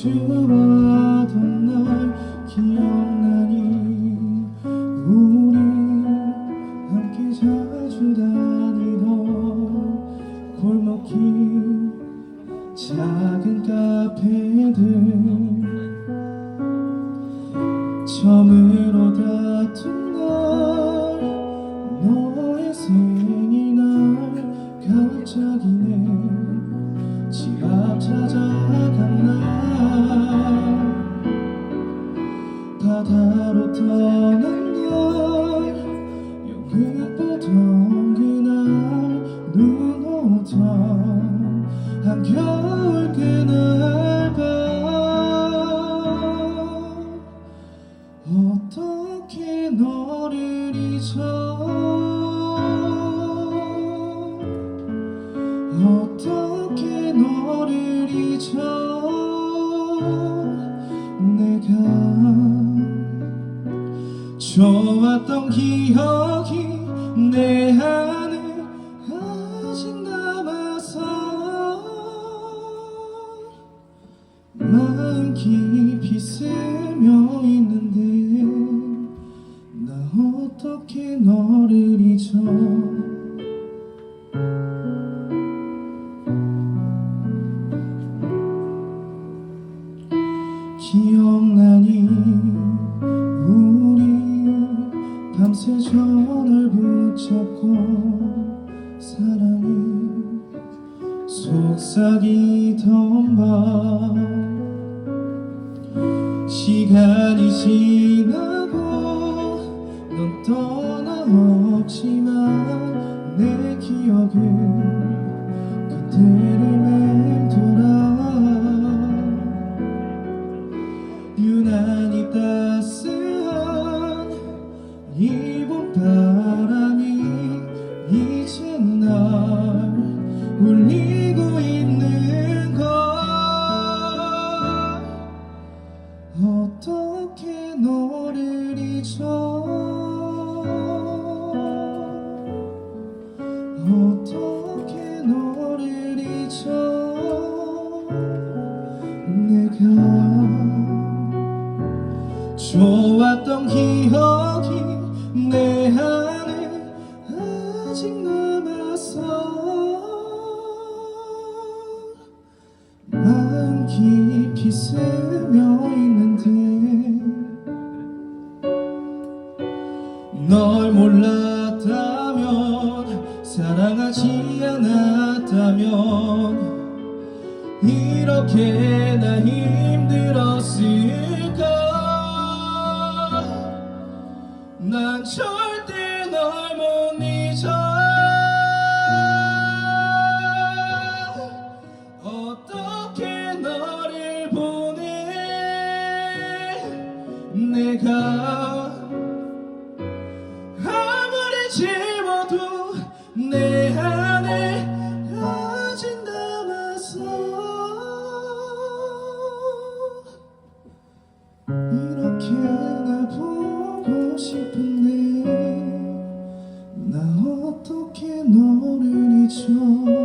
지나가던 날 기억나니 우리 함께 자주 다니던 골목길 작은 카페들 처음으로 닿던 어떻게 너를 잊어 내가 좋았던 기억이 내 안에 아직 남아서 마음 깊이 스며 있는데 나 어떻게 너를 잊어 밤새 전을 붙잡고 사랑이 속삭이던 밤. 시간이 지나고 넌 떠나 없지 너를 잊어. 어떻게 너를 잊어? 내가 좋았던 기억이 내 안에 널 몰랐다면 사랑하지 않았다면 이렇게 나 힘들었을까? 난 절대 널 못 잊어. 어떻게 너를 보내? 내가 지워도 내 안에 아직 남았어. 이렇게 날 보고 싶은데 나 어떻게 너를 잊어